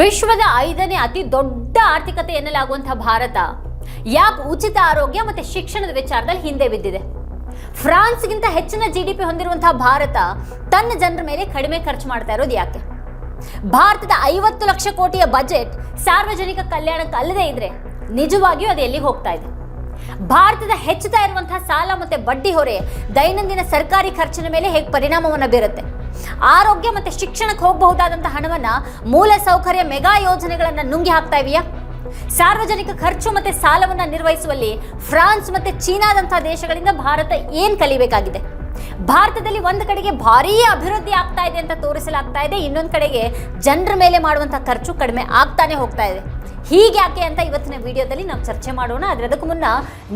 ವಿಶ್ವದ ಐದನೇ ಅತಿ ದೊಡ್ಡ ಆರ್ಥಿಕತೆ ಎನ್ನಲಾಗುವಂತಹ ಭಾರತ. ಯಾಕೆ ಉಚಿತ ಆರೋಗ್ಯ ಮತ್ತೆ ಶಿಕ್ಷಣದ ವಿಚಾರದಲ್ಲಿ ಹಿಂದೆ ಬಿದ್ದಿದೆ? ಫ್ರಾನ್ಸ್ಗಿಂತ ಹೆಚ್ಚಿನ ಜಿ ಡಿ ಪಿ ಹೊಂದಿರುವಂತಹ ಭಾರತ ತನ್ನ ಜನರ ಮೇಲೆ ಕಡಿಮೆ ಖರ್ಚು ಮಾಡ್ತಾ ಇರೋದು ಯಾಕೆ? ಭಾರತದ ಐವತ್ತು ಲಕ್ಷ ಕೋಟಿಯ ಬಜೆಟ್ ಸಾರ್ವಜನಿಕ ಕಲ್ಯಾಣಕ್ಕೆ ಅಲ್ಲದೆ ಇದ್ರೆ ನಿಜವಾಗಿಯೂ ಅದು ಹೋಗ್ತಾ ಇದೆ? ಭಾರತದ ಹೆಚ್ಚುತ್ತಾ ಇರುವಂತಹ ಸಾಲ ಮತ್ತೆ ಬಡ್ಡಿ ಹೊರೆ ದೈನಂದಿನ ಸರ್ಕಾರಿ ಖರ್ಚಿನ ಮೇಲೆ ಹೇಗೆ ಪರಿಣಾಮವನ್ನು ಬೀರುತ್ತೆ? ಆರೋಗ್ಯ ಮತ್ತೆ ಶಿಕ್ಷಣಕ್ಕೆ ಹೋಗಬಹುದಾದಂತಹ ಹಣವನ್ನ ಮೂಲ ಸೌಕರ್ಯ ಮೆಗಾ ಯೋಜನೆಗಳನ್ನ ನುಂಗಿ ಹಾಕ್ತಾ ಇವೆಯಾ ಸಾರ್ವಜನಿಕ ಖರ್ಚು ಮತ್ತೆ ಸಾಲವನ್ನ ನಿರ್ವಹಿಸುವಲ್ಲಿ ಫ್ರಾನ್ಸ್ ಮತ್ತೆ ಚೀನಾದಂತಹ ದೇಶಗಳಿಂದ ಭಾರತ ಏನ್ ಕಲಿಬೇಕಾಗಿದೆ? ಭಾರತದಲ್ಲಿ ಒಂದು ಕಡೆಗೆ ಭಾರೀ ಅಭಿವೃದ್ಧಿ ಆಗ್ತಾ ಇದೆ ಅಂತ ತೋರಿಸಲಾಗ್ತಾ ಇದೆ, ಇನ್ನೊಂದು ಕಡೆಗೆ ಜನರ ಮೇಲೆ ಮಾಡುವಂಥ ಖರ್ಚು ಕಡಿಮೆ ಆಗ್ತಾನೆ ಹೋಗ್ತಾ ಇದೆ. ಹೀಗ್ಯಾಕೆ ಅಂತ ಇವತ್ತಿನ ವಿಡಿಯೋದಲ್ಲಿ ನಾವು ಚರ್ಚೆ ಮಾಡೋಣ. ಆದರೆ ಅದಕ್ಕೂ ಮುನ್ನ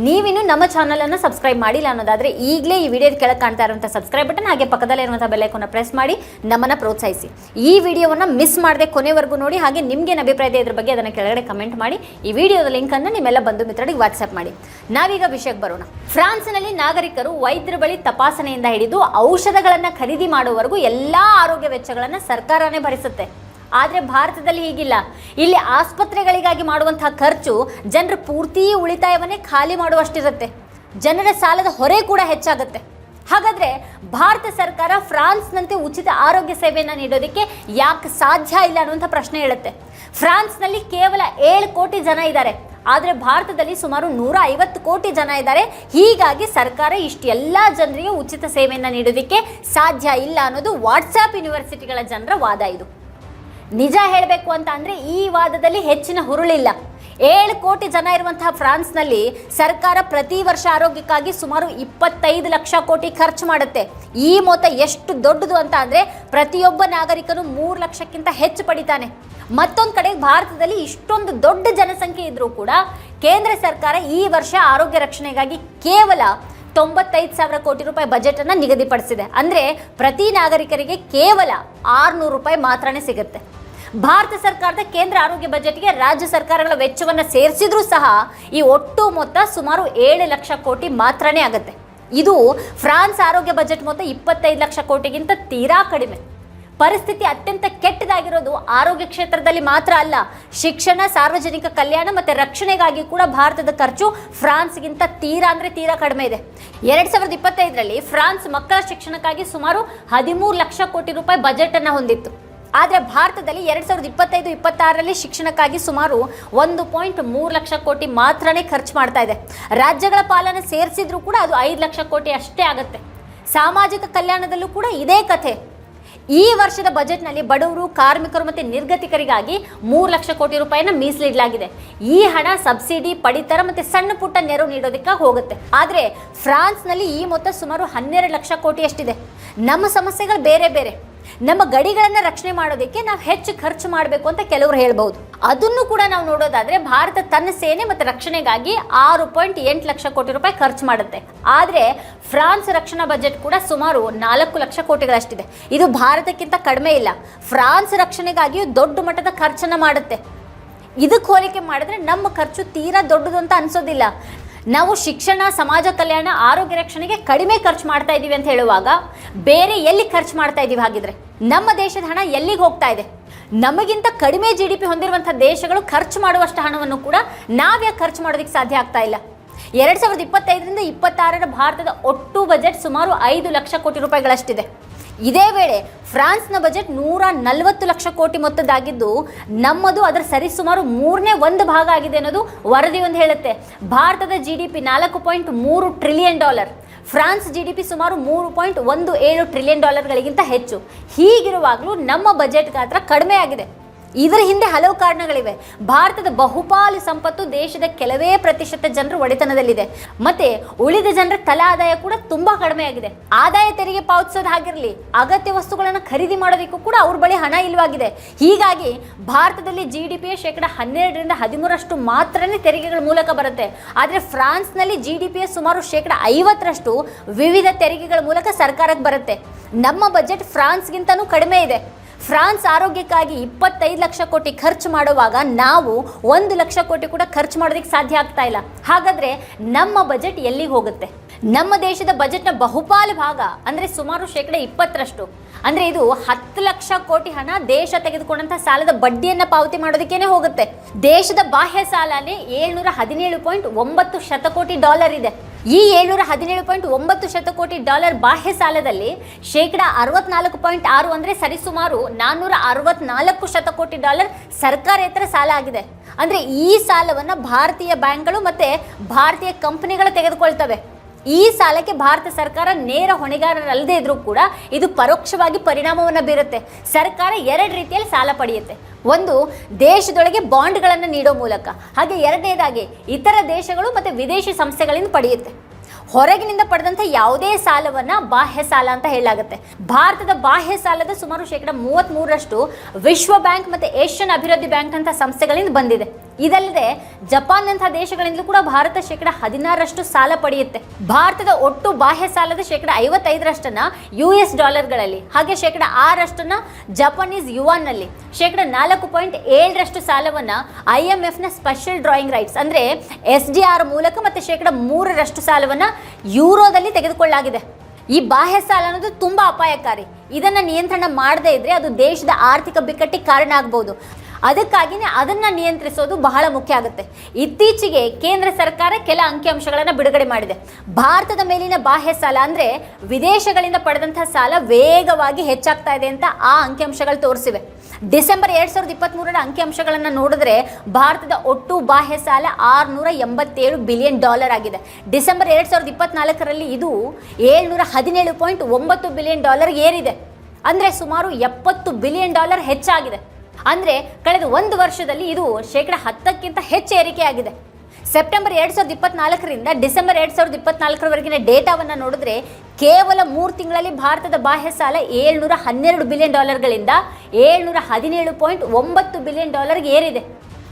ನೀವಿನ್ನು ನಮ್ಮ ಚಾನಲನ್ನು ಸಬ್ಸ್ಕ್ರೈಬ್ ಮಾಡಿಲ್ಲ ಅನ್ನೋದಾದರೆ ಈಗಲೇ ಈ ವಿಡಿಯೋದ ಕೆಳಗೆ ಕಾಣ್ತಾ ಇರುವಂಥ ಸಬ್ಸ್ಕ್ರೈಬ್ ಬಟನ್ ಹಾಗೆ ಪಕ್ಕದಲ್ಲಿರುವಂಥ ಬೆಲ್ಲೈಕನ್ನ ಪ್ರೆಸ್ ಮಾಡಿ ನಮ್ಮನ್ನು ಪ್ರೋತ್ಸಾಹಿಸಿ. ಈ ವಿಡಿಯೋವನ್ನು ಮಿಸ್ ಮಾಡದೆ ಕೊನೆವರೆಗೂ ನೋಡಿ, ಹಾಗೆ ನಿಮ್ಗೇನು ಅಭಿಪ್ರಾಯ ಇದೆ ಇದ್ರ ಬಗ್ಗೆ ಅದನ್ನು ಕೆಳಗಡೆ ಕಮೆಂಟ್ ಮಾಡಿ, ಈ ವಿಡಿಯೋದ ಲಿಂಕನ್ನು ನಿಮ್ಮೆಲ್ಲ ಬಂಧು ಮಿತ್ರರಿಗೆ ವಾಟ್ಸಪ್ ಮಾಡಿ. ನಾವೀಗ ವಿಷಯಕ್ಕೆ ಬರೋಣ. ಫ್ರಾನ್ಸ್ನಲ್ಲಿ ನಾಗರಿಕರು ವೈದ್ಯರ ಬಳಿ ತಪಾಸಣೆಯಿಂದ ಹಿಡಿದು ಔಷಧಗಳನ್ನು ಖರೀದಿ ಮಾಡುವವರೆಗೂ ಎಲ್ಲ ಆರೋಗ್ಯ ವೆಚ್ಚಗಳನ್ನು ಸರ್ಕಾರನೇ ಭರಿಸುತ್ತೆ. ಆದರೆ ಭಾರತದಲ್ಲಿ ಹೀಗಿಲ್ಲ. ಇಲ್ಲಿ ಆಸ್ಪತ್ರೆಗಳಿಗಾಗಿ ಮಾಡುವಂತಹ ಖರ್ಚು ಜನರ ಪೂರ್ತಿ ಉಳಿತಾಯವನ್ನೇ ಖಾಲಿ ಮಾಡುವಷ್ಟಿರುತ್ತೆ. ಜನರ ಸಾಲದ ಹೊರೆ ಕೂಡ ಹೆಚ್ಚಾಗುತ್ತೆ. ಹಾಗಾದ್ರೆ ಭಾರತ ಸರ್ಕಾರ ಫ್ರಾನ್ಸ್ನಂತೆ ಉಚಿತ ಆರೋಗ್ಯ ಸೇವೆಯನ್ನು ನೀಡೋದಕ್ಕೆ ಯಾಕೆ ಸಾಧ್ಯ ಇಲ್ಲ ಅನ್ನುವಂಥ ಪ್ರಶ್ನೆ ಹೇಳುತ್ತೆ ಫ್ರಾನ್ಸ್ನಲ್ಲಿ ಕೇವಲ ಏಳು ಕೋಟಿ ಜನ ಇದ್ದಾರೆ. ಆದರೆ ಭಾರತದಲ್ಲಿ ಸುಮಾರು ನೂರ ಐವತ್ತು ಕೋಟಿ ಜನ ಇದ್ದಾರೆ. ಹೀಗಾಗಿ ಸರ್ಕಾರ ಇಷ್ಟೆಲ್ಲ ಜನರಿಗೆ ಉಚಿತ ಸೇವೆಯನ್ನು ನೀಡೋದಕ್ಕೆ ಸಾಧ್ಯ ಇಲ್ಲ ಅನ್ನೋದು ವಾಟ್ಸಾಪ್ ಯೂನಿವರ್ಸಿಟಿಗಳ ಜನರ ವಾದ ಇದು. ನಿಜ ಹೇಳಬೇಕು ಅಂತ ಅಂದರೆ ಈ ವಾದದಲ್ಲಿ ಹೆಚ್ಚಿನ ಹುರುಳಿಲ್ಲ. ಏಳು ಕೋಟಿ ಜನ ಇರುವಂತಹ ಫ್ರಾನ್ಸ್ನಲ್ಲಿ ಸರ್ಕಾರ ಪ್ರತಿ ವರ್ಷ ಆರೋಗ್ಯಕ್ಕಾಗಿ ಸುಮಾರು ಇಪ್ಪತ್ತೈದು ಲಕ್ಷ ಕೋಟಿ ಖರ್ಚು ಮಾಡುತ್ತೆ. ಈ ಮೊತ್ತ ಎಷ್ಟು ದೊಡ್ಡದು ಅಂತ ಅಂದರೆ ಪ್ರತಿಯೊಬ್ಬ ನಾಗರಿಕನು ಮೂರು ಲಕ್ಷಕ್ಕಿಂತ ಹೆಚ್ಚು ಪಡಿತಾನೆ. ಮತ್ತೊಂದು ಕಡೆ ಭಾರತದಲ್ಲಿ ಇಷ್ಟೊಂದು ದೊಡ್ಡ ಜನಸಂಖ್ಯೆ ಇದ್ರೂ ಕೂಡ ಕೇಂದ್ರ ಸರ್ಕಾರ ಈ ವರ್ಷ ಆರೋಗ್ಯ ರಕ್ಷಣೆಗಾಗಿ ಕೇವಲ ತೊಂಬತ್ತೈದು ಸಾವಿರ ಕೋಟಿ ರೂಪಾಯಿ ಬಜೆಟ್ ಅನ್ನ ನಿಗದಿಪಡಿಸಿದೆ. ಅಂದ್ರೆ ಪ್ರತಿ ನಾಗರಿಕರಿಗೆ ಕೇವಲ ಆರ್ನೂರು ರೂಪಾಯಿ ಮಾತ್ರನೇ ಸಿಗುತ್ತೆ. ಭಾರತ ಸರ್ಕಾರದ ಕೇಂದ್ರ ಆರೋಗ್ಯ ಬಜೆಟ್ಗೆ ರಾಜ್ಯ ಸರ್ಕಾರಗಳ ವೆಚ್ಚವನ್ನು ಸೇರಿಸಿದ್ರೂ ಸಹ ಈ ಒಟ್ಟು ಮೊತ್ತ ಸುಮಾರು ಏಳು ಲಕ್ಷ ಕೋಟಿ ಮಾತ್ರನೇ ಆಗುತ್ತೆ. ಇದು ಫ್ರಾನ್ಸ್ ಆರೋಗ್ಯ ಬಜೆಟ್ ಮೊತ್ತ ಇಪ್ಪತ್ತೈದು ಲಕ್ಷ ಕೋಟಿಗಿಂತ ತೀರಾ ಕಡಿಮೆ. ಪರಿಸ್ಥಿತಿ ಅತ್ಯಂತ ಕೆಟ್ಟದಾಗಿರೋದು ಆರೋಗ್ಯ ಕ್ಷೇತ್ರದಲ್ಲಿ ಮಾತ್ರ ಅಲ್ಲ, ಶಿಕ್ಷಣ, ಸಾರ್ವಜನಿಕ ಕಲ್ಯಾಣ ಮತ್ತು ರಕ್ಷಣೆಗಾಗಿ ಕೂಡ ಭಾರತದ ಖರ್ಚು ಫ್ರಾನ್ಸ್ಗಿಂತ ತೀರಾ ಅಂದರೆ ತೀರಾ ಕಡಿಮೆ ಇದೆ. ಎರಡು ಸಾವಿರದ ಇಪ್ಪತ್ತೈದರಲ್ಲಿ ಫ್ರಾನ್ಸ್ ಮಕ್ಕಳ ಶಿಕ್ಷಣಕ್ಕಾಗಿ ಸುಮಾರು ಹದಿಮೂರು ಲಕ್ಷ ಕೋಟಿ ರೂಪಾಯಿ ಬಜೆಟನ್ನು ಹೊಂದಿತ್ತು. ಆದರೆ ಭಾರತದಲ್ಲಿ ಎರಡು ಸಾವಿರದ ಇಪ್ಪತ್ತೈದು, ಇಪ್ಪತ್ತಾರರಲ್ಲಿ ಶಿಕ್ಷಣಕ್ಕಾಗಿ ಸುಮಾರು ಒಂದು ಪಾಯಿಂಟ್ ಮೂರು ಲಕ್ಷ ಕೋಟಿ ಮಾತ್ರನೇ ಖರ್ಚು ಮಾಡ್ತಾ ಇದೆ. ರಾಜ್ಯಗಳ ಪಾಲನೆ ಸೇರಿಸಿದ್ರೂ ಕೂಡ ಅದು ಐದು ಲಕ್ಷ ಕೋಟಿ ಅಷ್ಟೇ ಆಗುತ್ತೆ. ಸಾಮಾಜಿಕ ಕಲ್ಯಾಣದಲ್ಲೂ ಕೂಡ ಇದೇ ಕಥೆ. ಈ ವರ್ಷದ ಬಜೆಟ್ನಲ್ಲಿ ಬಡವರು, ಕಾರ್ಮಿಕರು ಮತ್ತು ನಿರ್ಗತಿಕರಿಗಾಗಿ ಮೂರು ಲಕ್ಷ ಕೋಟಿ ರೂಪಾಯಿನ ಮೀಸಲಿಡಲಾಗಿದೆ. ಈ ಹಣ ಸಬ್ಸಿಡಿ, ಪಡಿತರ ಮತ್ತು ಸಣ್ಣ ಪುಟ್ಟ ನೆರವು ನೀಡೋದಕ್ಕೆ ಹೋಗುತ್ತೆ. ಆದರೆ ಫ್ರಾನ್ಸ್ನಲ್ಲಿ ಈ ಮೊತ್ತ ಸುಮಾರು ಹನ್ನೆರಡು ಲಕ್ಷ ಕೋಟಿಯಷ್ಟಿದೆ. ನಮ್ಮ ಸಮಸ್ಯೆಗಳು ಬೇರೆ ಬೇರೆ. ನಮ್ಮ ಗಡಿಗಳನ್ನು ರಕ್ಷಣೆ ಮಾಡೋದಕ್ಕೆ ನಾವು ಹೆಚ್ಚು ಖರ್ಚು ಮಾಡಬೇಕು ಅಂತ ಕೆಲವರು ಹೇಳ್ಬೋದು ಅದನ್ನು ಕೂಡ ನಾವು ನೋಡೋದಾದ್ರೆ ಭಾರತ ತನ್ನ ಸೇನೆ ಮತ್ತು ರಕ್ಷಣೆಗಾಗಿ ಆರು ಪಾಯಿಂಟ್ ಎಂಟು ಲಕ್ಷ ಕೋಟಿ ರೂಪಾಯಿ ಖರ್ಚು ಮಾಡುತ್ತೆ. ಆದರೆ ಫ್ರಾನ್ಸ್ ರಕ್ಷಣಾ ಬಜೆಟ್ ಕೂಡ ಸುಮಾರು ನಾಲ್ಕು ಲಕ್ಷ ಕೋಟಿಗಳಷ್ಟಿದೆ. ಇದು ಭಾರತಕ್ಕಿಂತ ಕಡಿಮೆ ಇಲ್ಲ. ಫ್ರಾನ್ಸ್ ರಕ್ಷಣೆಗಾಗಿಯೂ ದೊಡ್ಡ ಮಟ್ಟದ ಖರ್ಚನ್ನ ಮಾಡುತ್ತೆ. ಇದಕ್ಕೆ ಹೋಲಿಕೆ ಮಾಡಿದ್ರೆ ನಮ್ಮ ಖರ್ಚು ತೀರಾ ದೊಡ್ಡದು ಅಂತ ಅನ್ಸೋದಿಲ್ಲ. ನಾವು ಶಿಕ್ಷಣ, ಸಮಾಜ ಕಲ್ಯಾಣ, ಆರೋಗ್ಯ ರಕ್ಷಣೆಗೆ ಕಡಿಮೆ ಖರ್ಚು ಮಾಡ್ತಾ ಇದ್ದೀವಿ ಅಂತ ಹೇಳುವಾಗ ಬೇರೆ ಎಲ್ಲಿ ಖರ್ಚು ಮಾಡ್ತಾ ಇದ್ದೀವಿ ಹಾಗಿದ್ರೆ? ನಮ್ಮ ದೇಶದ ಹಣ ಎಲ್ಲಿಗೆ ಹೋಗ್ತಾ ಇದೆ? ನಮಗಿಂತ ಕಡಿಮೆ ಜಿ ಡಿ ಪಿ ಹೊಂದಿರುವಂಥ ದೇಶಗಳು ಖರ್ಚು ಮಾಡುವಷ್ಟು ಹಣವನ್ನು ಕೂಡ ನಾವ್ಯಾಕೆ ಖರ್ಚು ಮಾಡೋದಕ್ಕೆ ಸಾಧ್ಯ ಆಗ್ತಾ ಇಲ್ಲ. ಎರಡು ಸಾವಿರದ ಇಪ್ಪತ್ತೈದರಿಂದ ಇಪ್ಪತ್ತಾರರ ಭಾರತದ ಒಟ್ಟು ಬಜೆಟ್ ಸುಮಾರು ಐದು ಲಕ್ಷ ಕೋಟಿ ರೂಪಾಯಿಗಳಷ್ಟಿದೆ. ಇದೇ ವೇಳೆ ಫ್ರಾನ್ಸ್ನ ಬಜೆಟ್ ನೂರ ನಲವತ್ತು ಲಕ್ಷ ಕೋಟಿ ಮೊತ್ತದಾಗಿದ್ದು ನಮ್ಮದು ಅದರ ಸರಿಸುಮಾರು ಮೂರನೇ ಒಂದು ಭಾಗ ಆಗಿದೆ ಅನ್ನೋದು ವರದಿ ಒಂದು ಹೇಳುತ್ತೆ. ಭಾರತದ ಜಿ ಡಿ ಪಿ ನಾಲ್ಕು ಪಾಯಿಂಟ್ ಮೂರು trillion dollar, France G D P ಸುಮಾರು ಮೂರು ಪಾಯಿಂಟ್ ಒಂದು ಏಳು ಟ್ರಿಲಿಯನ್ ಡಾಲರ್ಗಳಿಗಿಂತ ಹೆಚ್ಚು. ಹೀಗಿರುವಾಗಲೂ ನಮ್ಮ ಬಜೆಟ್ ಗಾತ್ರ ಕಡಿಮೆ ಆಗಿದೆ. ಇದರ ಹಿಂದೆ ಹಲವು ಕಾರಣಗಳಿವೆ. ಭಾರತದ ಬಹುಪಾಲು ಸಂಪತ್ತು ದೇಶದ ಕೆಲವೇ ಪ್ರತಿಶತ ಜನರು ಒಡೆತನದಲ್ಲಿದೆ. ಮತ್ತೆ ಉಳಿದ ಜನರ ತಲಾ ಆದಾಯ ಕೂಡ ತುಂಬಾ ಕಡಿಮೆ ಆಗಿದೆ ಆದಾಯ ತೆರಿಗೆ ಪಾವತಿಸೋದು ಹಾಗಿರಲಿ, ಅಗತ್ಯ ವಸ್ತುಗಳನ್ನು ಖರೀದಿ ಮಾಡೋದಕ್ಕೂ ಕೂಡ ಅವ್ರ ಬಳಿ ಹಣ ಇಲ್ಲವಾಗಿದೆ. ಹೀಗಾಗಿ ಭಾರತದಲ್ಲಿ ಜಿ ಡಿ ಪಿಯ ಶೇಕಡ ಹನ್ನೆರಡರಿಂದ ಹದಿಮೂರಷ್ಟು ಮಾತ್ರನೇ ತೆರಿಗೆಗಳ ಮೂಲಕ ಬರುತ್ತೆ. ಆದರೆ ಫ್ರಾನ್ಸ್ನಲ್ಲಿ ಜಿ ಡಿ ಪಿಯ ಸುಮಾರು ಶೇಕಡ ಐವತ್ತರಷ್ಟು ವಿವಿಧ ತೆರಿಗೆಗಳ ಮೂಲಕ ಸರ್ಕಾರಕ್ಕೆ ಬರುತ್ತೆ. ನಮ್ಮ ಬಜೆಟ್ ಫ್ರಾನ್ಸ್ಗಿಂತನೂ ಕಡಿಮೆ ಇದೆ. ಫ್ರಾನ್ಸ್ ಆರೋಗ್ಯಕ್ಕಾಗಿ ಇಪ್ಪತ್ತೈದು ಲಕ್ಷ ಕೋಟಿ ಖರ್ಚು ಮಾಡುವಾಗ ನಾವು ಒಂದು ಲಕ್ಷ ಕೋಟಿ ಕೂಡ ಖರ್ಚು ಮಾಡೋದಕ್ಕೆ ಸಾಧ್ಯ ಆಗ್ತಾ ಇಲ್ಲ. ಹಾಗಾದರೆ ನಮ್ಮ ಬಜೆಟ್ ಎಲ್ಲಿಗೆ ಹೋಗುತ್ತೆ? ನಮ್ಮ ದೇಶದ ಬಜೆಟ್ನ ಬಹುಪಾಲು ಭಾಗ, ಅಂದರೆ ಸುಮಾರು ಶೇಕಡ ಇಪ್ಪತ್ತರಷ್ಟು, ಅಂದರೆ ಇದು ಹತ್ತು ಲಕ್ಷ ಕೋಟಿ ಹಣ ದೇಶ ತೆಗೆದುಕೊಂಡಂಥ ಸಾಲದ ಬಡ್ಡಿಯನ್ನು ಪಾವತಿ ಮಾಡೋದಕ್ಕೇನೆ ಹೋಗುತ್ತೆ. ದೇಶದ ಬಾಹ್ಯ ಸಾಲನೇ ಏಳ್ನೂರ ಹದಿನೇಳು ಪಾಯಿಂಟ್ ಒಂಬತ್ತು ಶತಕೋಟಿ ಡಾಲರ್ ಇದೆ. ಈ ಏಳ್ನೂರ ಹದಿನೇಳು ಪಾಯಿಂಟ್ ಒಂಬತ್ತು ಶತಕೋಟಿ ಡಾಲರ್ ಬಾಹ್ಯ ಸಾಲದಲ್ಲಿ ಶೇಕಡ ಅರವತ್ನಾಲ್ಕು ಪಾಯಿಂಟ್ ಆರು ಅಂದರೆ ಸರಿಸುಮಾರು ನಾನ್ನೂರ ಅರವತ್ನಾಲ್ಕು ಶತಕೋಟಿ ಡಾಲರ್ ಸರ್ಕಾರೇತರ ಸಾಲ ಆಗಿದೆ. ಅಂದರೆ ಈ ಸಾಲವನ್ನು ಭಾರತೀಯ ಬ್ಯಾಂಕ್ಗಳು ಮತ್ತೆ ಭಾರತೀಯ ಕಂಪನಿಗಳು ತೆಗೆದುಕೊಳ್ತವೆ. ಈ ಸಾಲಕ್ಕೆ ಭಾರತ ಸರ್ಕಾರ ನೇರ ಹೊಣೆಗಾರರಲ್ಲದೆ ಇದ್ರೂ ಕೂಡ ಇದು ಪರೋಕ್ಷವಾಗಿ ಪರಿಣಾಮವನ್ನು ಬೀರುತ್ತೆ. ಸರ್ಕಾರ ಎರಡು ರೀತಿಯಲ್ಲಿ ಸಾಲ ಪಡೆಯುತ್ತೆ. ಒಂದು, ದೇಶದೊಳಗೆ ಬಾಂಡ್ಗಳನ್ನು ನೀಡೋ ಮೂಲಕ. ಹಾಗೆ ಎರಡನೇದಾಗಿ ಇತರ ದೇಶಗಳು ಮತ್ತು ವಿದೇಶಿ ಸಂಸ್ಥೆಗಳಿಂದ ಪಡೆಯುತ್ತೆ. ಹೊರಗಿನಿಂದ ಪಡೆದಂಥ ಯಾವುದೇ ಸಾಲವನ್ನ ಬಾಹ್ಯ ಸಾಲ ಅಂತ ಹೇಳಲಾಗುತ್ತೆ. ಭಾರತದ ಬಾಹ್ಯ ಸಾಲದ ಸುಮಾರು ಶೇಕಡ ಮೂವತ್ತ್ ಮೂರರಷ್ಟು ವಿಶ್ವ ಬ್ಯಾಂಕ್ ಮತ್ತು ಏಷ್ಯನ್ ಅಭಿವೃದ್ಧಿ ಬ್ಯಾಂಕ್ ಅಂತ ಸಂಸ್ಥೆಗಳಿಂದ ಬಂದಿದೆ. ಇದಲ್ಲದೆ ಜಪಾನ್ ಅಂತಹ ದೇಶಗಳಿಂದಲೂ ಕೂಡ ಭಾರತ ಶೇಕಡ ಹದಿನಾರರಷ್ಟು ಸಾಲ ಪಡೆಯುತ್ತೆ. ಭಾರತದ ಒಟ್ಟು ಬಾಹ್ಯ ಸಾಲದ ಶೇಕಡ ಐವತ್ತೈದರಷ್ಟನ್ನ ಯು ಎಸ್ ಡಾಲರ್ಗಳಲ್ಲಿ, ಹಾಗೆ ಶೇಕಡ ಆರಷ್ಟನ್ನ ಜಪಾನೀಸ್ ಯುವಾನ್ನಲ್ಲಿ, ಶೇಕಡ ನಾಲ್ಕು ಪಾಯಿಂಟ್ ಏಳರಷ್ಟು ಸಾಲವನ್ನ ಐ ಎಂ ಎಫ್ನ ಸ್ಪೆಷಲ್ ಡ್ರಾಯಿಂಗ್ ರೈಟ್ಸ್ ಅಂದ್ರೆ ಎಸ್ ಡಿ ಆರ್ ಮೂಲಕ ಮತ್ತೆ ಶೇಕಡ ಮೂರರಷ್ಟು ಸಾಲವನ್ನ ಯೂರೋದಲ್ಲಿ ತೆಗೆದುಕೊಳ್ಳಲಾಗಿದೆ. ಈ ಬಾಹ್ಯ ಸಾಲ ಅನ್ನೋದು ತುಂಬಾ ಅಪಾಯಕಾರಿ. ಇದನ್ನ ನಿಯಂತ್ರಣ ಮಾಡದೇ ಇದ್ರೆ ಅದು ದೇಶದ ಆರ್ಥಿಕ ಬಿಕ್ಕಟ್ಟಿಗೆ ಕಾರಣ ಆಗ್ಬೋದು. ಅದಕ್ಕಾಗಿನೇ ಅದನ್ನ ನಿಯಂತ್ರಿಸೋದು ಬಹಳ ಮುಖ್ಯ ಆಗುತ್ತೆ. ಇತ್ತೀಚೆಗೆ ಕೇಂದ್ರ ಸರ್ಕಾರ ಕೆಲ ಅಂಕಿಅಂಶಗಳನ್ನು ಬಿಡುಗಡೆ ಮಾಡಿದೆ. ಭಾರತದ ಮೇಲಿನ ಬಾಹ್ಯ ಸಾಲ ಅಂದ್ರೆ ವಿದೇಶಗಳಿಂದ ಪಡೆದಂತಹ ಸಾಲ ವೇಗವಾಗಿ ಹೆಚ್ಚಾಗ್ತಾ ಇದೆ ಅಂತ ಆ ಅಂಕಿಅಂಶಗಳು ತೋರಿಸಿವೆ. ಡಿಸೆಂಬರ್ ಎರಡ್ ಸಾವಿರದ ಇಪ್ಪತ್ತ್ ಮೂರರ ಅಂಕಿಅಂಶಗಳನ್ನು ನೋಡಿದ್ರೆ ಭಾರತದ ಒಟ್ಟು ಬಾಹ್ಯ ಸಾಲ ಆರುನೂರ ಎಂಬತ್ತೇಳು ಬಿಲಿಯನ್ ಡಾಲರ್ ಆಗಿದೆ. ಡಿಸೆಂಬರ್ ಎರಡ್ ಸಾವಿರದ ಇಪ್ಪತ್ನಾಲ್ಕರಲ್ಲಿ ಇದು ಏಳ್ನೂರ ಹದಿನೇಳು ಪಾಯಿಂಟ್ ಒಂಬತ್ತು ಬಿಲಿಯನ್ ಡಾಲರ್ ಏರಿದೆ. ಅಂದ್ರೆ ಸುಮಾರು ಎಪ್ಪತ್ತು ಬಿಲಿಯನ್ ಡಾಲರ್ ಹೆಚ್ಚಾಗಿದೆ. ಅಂದ್ರೆ ಕಳೆದ ಒಂದು ವರ್ಷದಲ್ಲಿ ಇದು ಶೇಕಡ ಹತ್ತಕ್ಕಿಂತ ಹೆಚ್ಚು ಏರಿಕೆಯಾಗಿದೆ. ಸೆಪ್ಟೆಂಬರ್ ಎರಡು ಸಾವಿರದ ಇಪ್ಪತ್ನಾಲ್ಕರಿಂದ ಡಿಸೆಂಬರ್ ಎರಡು ಸಾವಿರದ ಇಪ್ಪತ್ನಾಲ್ಕರವರೆಗಿನ ಡೇಟಾವನ್ನು ನೋಡಿದ್ರೆ ಕೇವಲ ಮೂರು ತಿಂಗಳಲ್ಲಿ ಭಾರತದ ಬಾಹ್ಯ ಸಾಲ ಏಳ್ನೂರ ಹನ್ನೆರಡು ಬಿಲಿಯನ್ ಡಾಲರ್ಗಳಿಂದ ಏಳ್ನೂರ ಹದಿನೇಳು ಪಾಯಿಂಟ್ ಒಂಬತ್ತು ಬಿಲಿಯನ್ ಡಾಲರ್ಗೆ ಏರಿದೆ.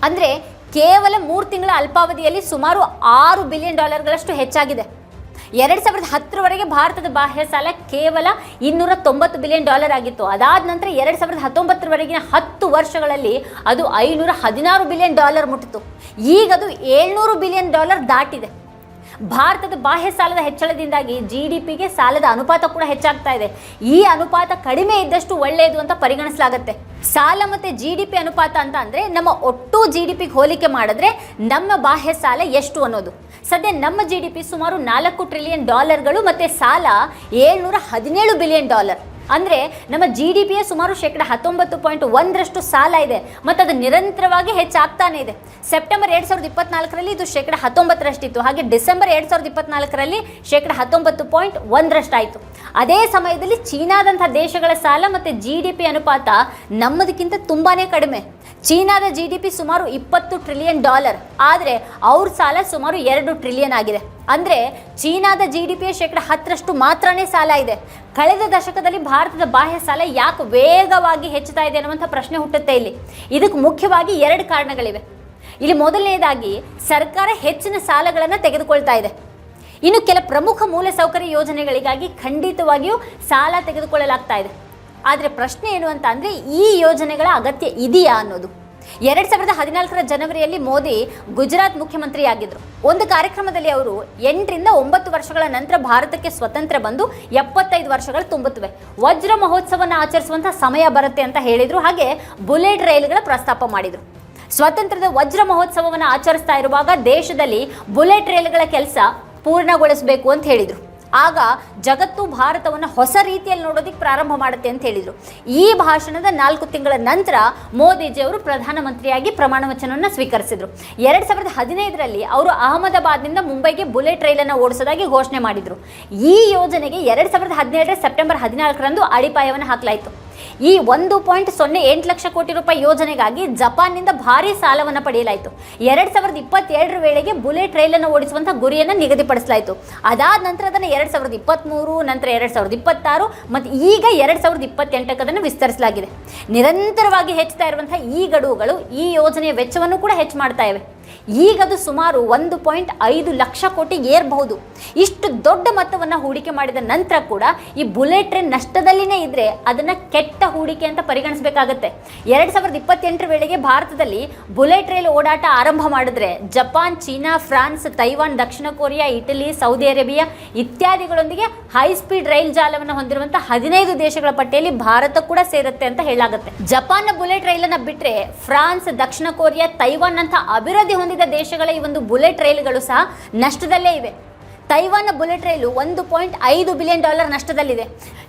ಅಂದರೆ ಕೇವಲ ಮೂರು ತಿಂಗಳ ಅಲ್ಪಾವಧಿಯಲ್ಲಿ ಸುಮಾರು ಆರು ಬಿಲಿಯನ್ ಡಾಲರ್ಗಳಷ್ಟು ಹೆಚ್ಚಾಗಿದೆ. ಎರಡು ಸಾವಿರದ ಹತ್ತರವರೆಗೆ ಭಾರತದ ಬಾಹ್ಯ ಸಾಲ ಕೇವಲ ಇನ್ನೂರ ತೊಂಬತ್ತು ಬಿಲಿಯನ್ ಡಾಲರ್ ಆಗಿತ್ತು. ಅದಾದ ನಂತರ ಎರಡು ಸಾವಿರದ ಹತ್ತೊಂಬತ್ತರವರೆಗಿನ ಹತ್ತು ವರ್ಷಗಳಲ್ಲಿ ಅದು ಐನೂರ ಹದಿನಾರು ಬಿಲಿಯನ್ ಡಾಲರ್ ಮುಟ್ಟಿತು. ಈಗ ಅದು ಏಳ್ನೂರು ಬಿಲಿಯನ್ ಡಾಲರ್ ದಾಟಿದೆ. ಭಾರತದ ಬಾಹ್ಯ ಸಾಲದ ಹೆಚ್ಚಳದಿಂದಾಗಿ ಜಿ ಡಿ ಪಿಗೆ ಸಾಲದ ಅನುಪಾತ ಕೂಡ ಹೆಚ್ಚಾಗ್ತಾ ಇದೆ. ಈ ಅನುಪಾತ ಕಡಿಮೆ ಇದ್ದಷ್ಟು ಒಳ್ಳೆಯದು ಅಂತ ಪರಿಗಣಿಸಲಾಗುತ್ತೆ. ಸಾಲ ಮತ್ತೆ ಜಿ ಡಿ ಪಿ ಅನುಪಾತ ಅಂತ ಅಂದರೆ ನಮ್ಮ ಒಟ್ಟು ಜಿ ಡಿ ಪಿಗೆ ಹೋಲಿಕೆ ಮಾಡಿದ್ರೆ ನಮ್ಮ ಬಾಹ್ಯ ಸಾಲ ಎಷ್ಟು ಅನ್ನೋದು. ಸದ್ಯ ನಮ್ಮ ಜಿ ಡಿ ಪಿ ಸುಮಾರು ನಾಲ್ಕು ಟ್ರಿಲಿಯನ್ ಡಾಲರ್ಗಳು ಮತ್ತೆ ಸಾಲ ಏಳ್ನೂರ ಹದಿನೇಳು ಬಿಲಿಯನ್ ಡಾಲರ್ ಅಂದ್ರೆ ನಮ್ಮ ಜಿ ಡಿ ಪಿಯ ಸುಮಾರು ಶೇಕಡ ಹತ್ತೊಂಬತ್ತು ಪಾಯಿಂಟ್ ಒಂದರಷ್ಟು ಸಾಲ ಇದೆ. ಮತ್ತು ಅದು ನಿರಂತರವಾಗಿ ಹೆಚ್ಚಾಗ್ತಾನೆ ಇದೆ. ಸೆಪ್ಟೆಂಬರ್ ಎರಡು ಸಾವಿರದ ಇಪ್ಪತ್ನಾಲ್ಕರಲ್ಲಿ ಇದು ಶೇಕಡ ಹತ್ತೊಂಬತ್ತರಷ್ಟಿತ್ತು. ಹಾಗೆ ಡಿಸೆಂಬರ್ ಎರಡು ಸಾವಿರದ ಇಪ್ಪತ್ನಾಲ್ಕರಲ್ಲಿ ಶೇಕಡ ಹತ್ತೊಂಬತ್ತು ಪಾಯಿಂಟ್ ಒಂದರಷ್ಟಾಯಿತು. ಅದೇ ಸಮಯದಲ್ಲಿ ಚೀನಾದಂಥ ದೇಶಗಳ ಸಾಲ ಮತ್ತು ಜಿ ಡಿ ಪಿ ಅನುಪಾತ ನಮ್ಮದಕ್ಕಿಂತ ತುಂಬಾ ಕಡಿಮೆ. ಚೀನಾದ ಜಿ ಡಿ ಪಿ ಸುಮಾರು ಇಪ್ಪತ್ತು ಟ್ರಿಲಿಯನ್ ಡಾಲರ್ ಆದರೆ ಅವ್ರ ಸಾಲ ಸುಮಾರು ಎರಡು ಟ್ರಿಲಿಯನ್ ಆಗಿದೆ. ಅಂದರೆ ಚೀನಾದ ಜಿ ಡಿ ಪಿಯ ಶೇಕಡ ಹತ್ತರಷ್ಟು ಮಾತ್ರನೇ ಸಾಲ ಇದೆ. ಕಳೆದ ದಶಕದಲ್ಲಿ ಭಾರತದ ಬಾಹ್ಯ ಸಾಲ ಯಾಕೆ ವೇಗವಾಗಿ ಹೆಚ್ಚುತ್ತಾ ಇದೆ ಅನ್ನುವಂಥ ಪ್ರಶ್ನೆ ಹುಟ್ಟುತ್ತೆ ಇಲ್ಲಿ. ಇದಕ್ಕೆ ಮುಖ್ಯವಾಗಿ ಎರಡು ಕಾರಣಗಳಿವೆ. ಇಲ್ಲಿ ಮೊದಲನೇದಾಗಿ ಸರ್ಕಾರ ಹೆಚ್ಚಿನ ಸಾಲಗಳನ್ನು ತೆಗೆದುಕೊಳ್ತಾ ಇದೆ. ಇನ್ನು ಕೆಲ ಪ್ರಮುಖ ಮೂಲಸೌಕರ್ಯ ಯೋಜನೆಗಳಿಗಾಗಿ ಖಂಡಿತವಾಗಿಯೂ ಸಾಲ ತೆಗೆದುಕೊಳ್ಳಲಾಗ್ತಾ ಇದೆ. ಆದರೆ ಪ್ರಶ್ನೆ ಏನು ಅಂತ ಅಂದರೆ ಈ ಯೋಜನೆಗಳ ಅಗತ್ಯ ಇದೆಯಾ ಅನ್ನೋದು. ಎರಡ್ ಸಾವಿರದ ಹದಿನಾಲ್ಕರ ಜನವರಿಯಲ್ಲಿ ಮೋದಿ ಗುಜರಾತ್ ಮುಖ್ಯಮಂತ್ರಿಯಾಗಿದ್ದರು ಒಂದು ಕಾರ್ಯಕ್ರಮದಲ್ಲಿ ಅವರು ಎಂಟರಿಂದ ಒಂಬತ್ತು ವರ್ಷಗಳ ನಂತರ ಭಾರತಕ್ಕೆ ಸ್ವತಂತ್ರ ಬಂದು ಎಪ್ಪತ್ತೈದು ವರ್ಷಗಳು ತುಂಬುತ್ತವೆ. ವಜ್ರ ಮಹೋತ್ಸವವನ್ನು ಆಚರಿಸುವಂತಹ ಸಮಯ ಬರುತ್ತೆ ಅಂತ ಹೇಳಿದರು. ಹಾಗೆ ಬುಲೆಟ್ ರೈಲುಗಳ ಪ್ರಸ್ತಾಪ ಮಾಡಿದರು. ಸ್ವಾತಂತ್ರ್ಯದ ವಜ್ರ ಮಹೋತ್ಸವವನ್ನು ಆಚರಿಸ್ತಾ ಇರುವಾಗ ದೇಶದಲ್ಲಿ ಬುಲೆಟ್ ರೈಲುಗಳ ಕೆಲಸ ಪೂರ್ಣಗೊಳಿಸಬೇಕು ಅಂತ ಹೇಳಿದರು. ಆಗ ಜಗತ್ತು ಭಾರತವನ್ನು ಹೊಸ ರೀತಿಯಲ್ಲಿ ನೋಡೋದಕ್ಕೆ ಪ್ರಾರಂಭ ಮಾಡುತ್ತೆ ಅಂತ ಹೇಳಿದರು. ಈ ಭಾಷಣದ ನಾಲ್ಕು ತಿಂಗಳ ನಂತರ ಮೋದಿಜಿಯವರು ಪ್ರಧಾನಮಂತ್ರಿಯಾಗಿ ಪ್ರಮಾಣ ವಚನವನ್ನು ಸ್ವೀಕರಿಸಿದರು. ಎರಡು ಸಾವಿರದ ಹದಿನೈದರಲ್ಲಿ ಅವರು ಅಹಮದಾಬಾದ್ನಿಂದ ಮುಂಬೈಗೆ ಬುಲೆಟ್ ರೈಲನ್ನು ಓಡಿಸೋದಾಗಿ ಘೋಷಣೆ ಮಾಡಿದರು. ಈ ಯೋಜನೆಗೆ ಎರಡು ಸಾವಿರದ ಹದಿನೇಳರ ಸೆಪ್ಟೆಂಬರ್ ಹದಿನಾಲ್ಕರಂದು ಅಡಿಪಾಯವನ್ನು ಹಾಕಲಾಯಿತು. ಈ ಒಂದು ಪಾಯಿಂಟ್ ಸೊನ್ನೆ ಎಂಟು ಲಕ್ಷ ಕೋಟಿ ರೂಪಾಯಿ ಯೋಜನೆಗಾಗಿ ಜಪಾನ್ನಿಂದ ಭಾರಿ ಸಾಲವನ್ನು ಪಡೆಯಲಾಯಿತು. ಎರಡು ಸಾವಿರದ ಇಪ್ಪತ್ತೆರಡರ ವೇಳೆಗೆ ಬುಲೆಟ್ ರೈಲನ್ನು ಓಡಿಸುವಂಥ ಗುರಿಯನ್ನು ನಿಗದಿಪಡಿಸಲಾಯಿತು. ಅದಾದ ನಂತರ ಅದನ್ನು ಎರಡು ಸಾವಿರದ ಇಪ್ಪತ್ತ್ಮೂರು, ನಂತರ ಎರಡು ಸಾವಿರದ ಇಪ್ಪತ್ತಾರು ಮತ್ತು ಈಗ ಎರಡು ಸಾವಿರದ ಇಪ್ಪತ್ತೆಂಟಕ್ಕೆ ಅದನ್ನು ವಿಸ್ತರಿಸಲಾಗಿದೆ. ನಿರಂತರವಾಗಿ ಹೆಚ್ಚುತ್ತಾ ಇರುವಂತಹ ಈ ಗಡುವುಗಳು ಈ ಯೋಜನೆಯ ವೆಚ್ಚವನ್ನು ಕೂಡ ಹೆಚ್ಚು ಮಾಡ್ತಾ ಇವೆ. ಈಗ ಅದು ಸುಮಾರು ಒಂದು ಪಾಯಿಂಟ್ ಐದು ಲಕ್ಷ ಕೋಟಿ ಏರ್ಬಹುದು. ಇಷ್ಟು ದೊಡ್ಡ ಮೊತ್ತವನ್ನು ಹೂಡಿಕೆ ಮಾಡಿದ ನಂತರ ಕೂಡ ಈ ಬುಲೆಟ್ ಟ್ರೈನ್ ನಷ್ಟದಲ್ಲಿನೇ ಇದ್ದರೆ ಅದನ್ನ ಕೆಟ್ಟ ಹೂಡಿಕೆ ಅಂತ ಪರಿಗಣಿಸಬೇಕಾಗತ್ತೆ. ಎರಡು ಸಾವಿರದ ಇಪ್ಪತ್ತೆಂಟರ ವೇಳೆಗೆ ಭಾರತದಲ್ಲಿ ಬುಲೆಟ್ ರೈಲ್ ಓಡಾಟ ಆರಂಭ ಮಾಡಿದ್ರೆ ಜಪಾನ್, ಚೀನಾ, ಫ್ರಾನ್ಸ್, ತೈವಾನ್, ದಕ್ಷಿಣ ಕೊರಿಯಾ, ಇಟಲಿ, ಸೌದಿ ಅರೇಬಿಯಾ ಇತ್ಯಾದಿಗಳೊಂದಿಗೆ ಹೈ ಸ್ಪೀಡ್ ರೈಲ್ ಜಾಲವನ್ನು ಹೊಂದಿರುವಂತಹ ಹದಿನೈದು ದೇಶಗಳ ಪಟ್ಟಿಯಲ್ಲಿ ಭಾರತ ಕೂಡ ಸೇರುತ್ತೆ ಅಂತ ಹೇಳಲಾಗುತ್ತೆ. ಜಪಾನ್ನ ಬುಲೆಟ್ ರೈಲನ್ನು ಬಿಟ್ಟರೆ ಫ್ರಾನ್ಸ್, ದಕ್ಷಿಣ ಕೊರಿಯಾ, ತೈವಾನ್ ಅಂತ ಅಭಿವೃದ್ಧಿ ಹೊಂದಿದ ದೇಶಗಳ ಈ ಒಂದು ಬುಲೆಟ್ ರೈಲುಗಳು ಸಹ ನಷ್ಟದಲ್ಲೇ ಇವೆ. ತೈವಾನ್ನ ಬುಲೆಟ್ ರೈಲು ಒಂದು ಪಾಯಿಂಟ್ ಐದು ಬಿಲಿಯನ್ ಡಾಲರ್ ನಷ್ಟದಲ್ಲಿದೆ.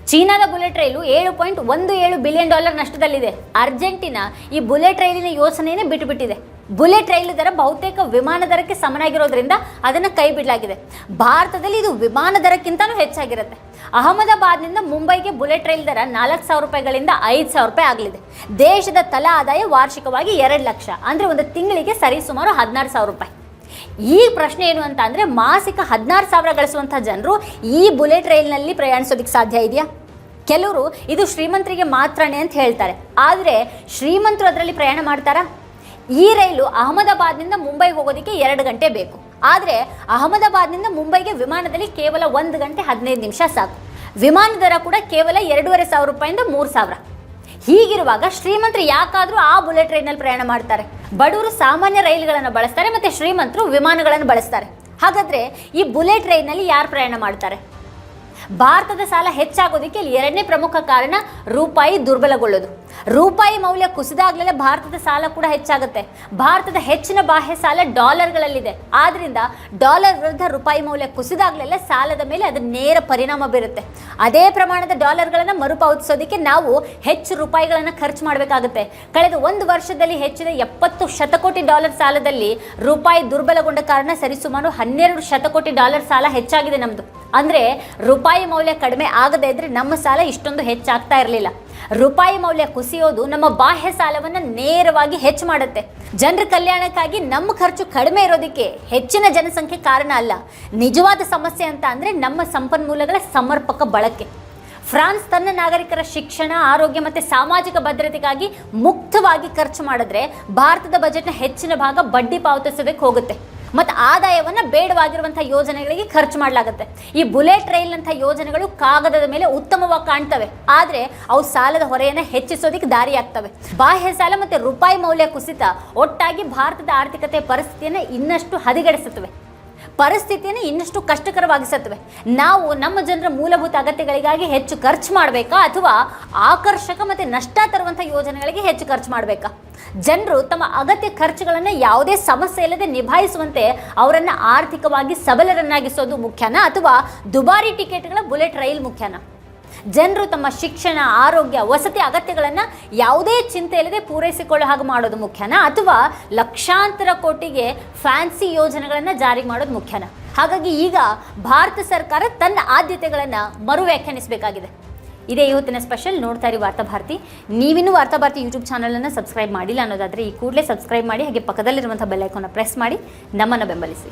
ಚೀನಾದ ಬುಲೆಟ್ ರೈಲು ಏಳು ಪಾಯಿಂಟ್ ಒಂದು ಏಳು ಬಿಲಿಯನ್ ಡಾಲರ್ ನಷ್ಟದಲ್ಲಿದೆ. ಅರ್ಜೆಂಟೀನಾ ಈ ಬುಲೆಟ್ ರೈಲಿನ ಯೋಜನೆಯೇ ಬಿಟ್ಟುಬಿಟ್ಟಿದೆ. ಬುಲೆಟ್ ರೈಲು ದರ ಬಹುತೇಕ ವಿಮಾನ ದರಕ್ಕೆ ಸಮನಾಗಿರೋದ್ರಿಂದ ಅದನ್ನು ಕೈ ಬಿಡಲಾಗಿದೆ. ಭಾರತದಲ್ಲಿ ಇದು ವಿಮಾನ ದರಕ್ಕಿಂತಲೂ ಹೆಚ್ಚಾಗಿರುತ್ತೆ. ಅಹಮದಾಬಾದ್ನಿಂದ ಮುಂಬೈಗೆ ಬುಲೆಟ್ ರೈಲ್ ದರ ನಾಲ್ಕು ಸಾವಿರ ರೂಪಾಯಿಗಳಿಂದ ಐದು ಸಾವಿರ ರೂಪಾಯಿ ಆಗಲಿದೆ. ದೇಶದ ತಲಾ ಆದಾಯ ವಾರ್ಷಿಕವಾಗಿ ಎರಡು ಲಕ್ಷ, ಅಂದರೆ ಒಂದು ತಿಂಗಳಿಗೆ ಸರಿಸುಮಾರು ಹದಿನಾರು ಸಾವಿರ ರೂಪಾಯಿ. ಈ ಪ್ರಶ್ನೆ ಏನು ಅಂತ ಅಂದರೆ ಮಾಸಿಕ ಹದಿನಾರು ಸಾವಿರ ಗಳಿಸುವಂಥ ಜನರು ಈ ಬುಲೆಟ್ ರೈಲ್ನಲ್ಲಿ ಪ್ರಯಾಣಿಸೋದಕ್ಕೆ ಸಾಧ್ಯ ಇದೆಯಾ? ಕೆಲವರು ಇದು ಶ್ರೀಮಂತರಿಗೆ ಮಾತ್ರನೇ ಅಂತ ಹೇಳ್ತಾರೆ. ಆದರೆ ಶ್ರೀಮಂತರು ಅದರಲ್ಲಿ ಪ್ರಯಾಣ ಮಾಡ್ತಾರಾ? ಈ ರೈಲು ಅಹಮದಾಬಾದ್ನಿಂದ ಮುಂಬೈಗೆ ಹೋಗೋದಕ್ಕೆ ಎರಡು ಗಂಟೆ ಬೇಕು. ಆದರೆ ಅಹಮದಾಬಾದ್ನಿಂದ ಮುಂಬೈಗೆ ವಿಮಾನದಲ್ಲಿ ಕೇವಲ ಒಂದು ಗಂಟೆ ಹದಿನೈದು ನಿಮಿಷ ಸಾಕು. ವಿಮಾನ ದರ ಕೂಡ ಕೇವಲ ಎರಡೂವರೆ ಸಾವಿರ ರೂಪಾಯಿಂದ ಮೂರು ಸಾವಿರ. ಹೀಗಿರುವಾಗ ಶ್ರೀಮಂತರು ಯಾಕಾದರೂ ಆ ಬುಲೆಟ್ ಟ್ರೈನಲ್ಲಿ ಪ್ರಯಾಣ ಮಾಡ್ತಾರೆ? ಬಡವರು ಸಾಮಾನ್ಯ ರೈಲುಗಳನ್ನು ಬಳಸ್ತಾರೆ ಮತ್ತು ಶ್ರೀಮಂತರು ವಿಮಾನಗಳನ್ನು ಬಳಸ್ತಾರೆ. ಹಾಗಾದರೆ ಈ ಬುಲೆಟ್ ಟ್ರೈನಲ್ಲಿ ಯಾರು ಪ್ರಯಾಣ ಮಾಡ್ತಾರೆ? ಭಾರತದ ಸಾಲ ಹೆಚ್ಚಾಗೋದಕ್ಕೆ ಇಲ್ಲಿ ಎರಡನೇ ಪ್ರಮುಖ ಕಾರಣ ರೂಪಾಯಿ ದುರ್ಬಲಗೊಳ್ಳೋದು ರೂಪಾಯಿ ಮೌಲ್ಯ ಕುಸಿದಾಗಲೇ ಭಾರತದ ಸಾಲ ಕೂಡ ಹೆಚ್ಚಾಗುತ್ತೆ. ಭಾರತದ ಹೆಚ್ಚಿನ ಬಾಹ್ಯ ಸಾಲ ಡಾಲರ್ಗಳಲ್ಲಿದೆ. ಆದ್ದರಿಂದ ಡಾಲರ್ ವಿರುದ್ಧ ರೂಪಾಯಿ ಮೌಲ್ಯ ಕುಸಿದಾಗಲೆಲ್ಲ ಸಾಲದ ಮೇಲೆ ಅದು ನೇರ ಪರಿಣಾಮ ಬೀರುತ್ತೆ. ಅದೇ ಪ್ರಮಾಣದ ಡಾಲರ್ಗಳನ್ನು ಮರುಪಾವತಿಸೋದಕ್ಕೆ ನಾವು ಹೆಚ್ಚು ರೂಪಾಯಿಗಳನ್ನು ಖರ್ಚು ಮಾಡಬೇಕಾಗುತ್ತೆ. ಕಳೆದ ಒಂದು ವರ್ಷದಲ್ಲಿ ಹೆಚ್ಚಿನ ಎಪ್ಪತ್ತು ಶತಕೋಟಿ ಡಾಲರ್ ಸಾಲದಲ್ಲಿ ರೂಪಾಯಿ ದುರ್ಬಲಗೊಂಡ ಕಾರಣ ಸರಿಸುಮಾರು ಹನ್ನೆರಡು ಶತಕೋಟಿ ಡಾಲರ್ ಸಾಲ ಹೆಚ್ಚಾಗಿದೆ ನಮ್ಮದು ಅಂದರೆ ರೂಪಾಯಿ ಮೌಲ್ಯ ಕಡಿಮೆ ಆಗದೇ ಇದ್ರೆ ನಮ್ಮ ಸಾಲ ಇಷ್ಟೊಂದು ಹೆಚ್ಚಾಗ್ತಾ ಇರಲಿಲ್ಲ. ರೂಪಾಯಿ ಮೌಲ್ಯ ಕುಸಿಯೋದು ನಮ್ಮ ಬಾಹ್ಯ ಸಾಲವನ್ನು ನೇರವಾಗಿ ಹೆಚ್ಚು ಮಾಡುತ್ತೆ. ಜನರ ಕಲ್ಯಾಣಕ್ಕಾಗಿ ನಮ್ಮ ಖರ್ಚು ಕಡಿಮೆ ಇರೋದಕ್ಕೆ ಹೆಚ್ಚಿನ ಜನಸಂಖ್ಯೆ ಕಾರಣ ಅಲ್ಲ. ನಿಜವಾದ ಸಮಸ್ಯೆ ಅಂತ ಅಂದರೆ ನಮ್ಮ ಸಂಪನ್ಮೂಲಗಳ ಸಮರ್ಪಕ ಬಳಕೆ. ಫ್ರಾನ್ಸ್ ತನ್ನ ನಾಗರಿಕರ ಶಿಕ್ಷಣ, ಆರೋಗ್ಯ ಮತ್ತು ಸಾಮಾಜಿಕ ಭದ್ರತೆಗಾಗಿ ಮುಕ್ತವಾಗಿ ಖರ್ಚು ಮಾಡಿದ್ರೆ ಭಾರತದ ಬಜೆಟ್ನ ಹೆಚ್ಚಿನ ಭಾಗ ಬಡ್ಡಿ ಪಾವತಿಸೋದಕ್ಕೆ ಹೋಗುತ್ತೆ. ಮತ್ತು ಆದಾಯವನ್ನು ಬೇಡವಾಗಿರುವಂಥ ಯೋಜನೆಗಳಿಗೆ ಖರ್ಚು ಮಾಡಲಾಗುತ್ತೆ. ಈ ಬುಲೆಟ್ ರೈಲ್ನಂಥ ಯೋಜನೆಗಳು ಕಾಗದದ ಮೇಲೆ ಉತ್ತಮವಾಗಿ ಕಾಣ್ತವೆ. ಆದರೆ ಅವು ಸಾಲದ ಹೊರೆಯನ್ನು ಹೆಚ್ಚಿಸೋದಕ್ಕೆ ದಾರಿಯಾಗ್ತವೆ ಬಾಹ್ಯ ಸಾಲ ಮತ್ತು ರೂಪಾಯಿ ಮೌಲ್ಯ ಕುಸಿತ ಒಟ್ಟಾಗಿ ಭಾರತದ ಆರ್ಥಿಕತೆ ಪರಿಸ್ಥಿತಿಯನ್ನು ಇನ್ನಷ್ಟು ಹದಗೆಡಿಸುತ್ತವೆ. ಪರಿಸ್ಥಿತಿಯನ್ನು ಇನ್ನಷ್ಟು ಕಷ್ಟಕರವಾಗಿಸುತ್ತವೆ ನಾವು ನಮ್ಮ ಜನರ ಮೂಲಭೂತ ಅಗತ್ಯಗಳಿಗಾಗಿ ಹೆಚ್ಚು ಖರ್ಚು ಮಾಡಬೇಕಾ ಅಥವಾ ಆಕರ್ಷಕ ಮತ್ತು ನಷ್ಟ ತರುವಂಥ ಯೋಜನೆಗಳಿಗೆ ಹೆಚ್ಚು ಖರ್ಚು ಮಾಡಬೇಕಾ? ಜನರು ತಮ್ಮ ಅಗತ್ಯ ಖರ್ಚುಗಳನ್ನು ಯಾವುದೇ ಸಮಸ್ಯೆ ಇಲ್ಲದೆ ನಿಭಾಯಿಸುವಂತೆ ಅವರನ್ನು ಆರ್ಥಿಕವಾಗಿ ಸಬಲರನ್ನಾಗಿಸೋದು ಮುಖ್ಯನಾ ಅಥವಾ ದುಬಾರಿ ಟಿಕೆಟ್ಗಳ ಬುಲೆಟ್ ರೈಲ್ ಮುಖ್ಯನಾ? ಜನರು ತಮ್ಮ ಶಿಕ್ಷಣ, ಆರೋಗ್ಯ, ವಸತಿ ಅಗತ್ಯಗಳನ್ನು ಯಾವುದೇ ಚಿಂತೆ ಇಲ್ಲದೆ ಪೂರೈಸಿಕೊಳ್ಳೋ ಹಾಗೆ ಮಾಡೋದು ಮುಖ್ಯನಾ? ಅಥವಾ ಲಕ್ಷಾಂತರ ಕೋಟಿಗೆ ಫ್ಯಾನ್ಸಿ ಯೋಜನೆಗಳನ್ನು ಜಾರಿ ಮಾಡೋದು ಮುಖ್ಯನಾ? ಹಾಗಾಗಿ ಈಗ ಭಾರತ ಸರ್ಕಾರ ತನ್ನ ಆದ್ಯತೆಗಳನ್ನು ಮರು ವ್ಯಾಖ್ಯಾನಿಸಬೇಕಾಗಿದೆ ಇದೇ ಇವತ್ತಿನ ಸ್ಪೆಷಲ್ ನೋಡ್ತಾ ಇರಿ ವಾರ್ತಾಭಾರತಿ ನೀವಿನ್ನೂ ವಾರ್ತಾಭಾರತಿ ಯೂಟ್ಯೂಬ್ ಚಾನಲನ್ನು ಸಬ್ಸ್ಕ್ರೈಬ್ ಮಾಡಿಲ್ಲ ಅನ್ನೋದಾದರೆ ಈ ಕೂಡಲೇ ಸಬ್ಸ್ಕ್ರೈಬ್ ಮಾಡಿ ಹಾಗೆ ಪಕ್ಕದಲ್ಲಿರುವಂಥ ಬೆಲ್ಲೈಕೋನ ಪ್ರೆಸ್ ಮಾಡಿ ನಮ್ಮನ್ನು ಬೆಂಬಲಿಸಿ.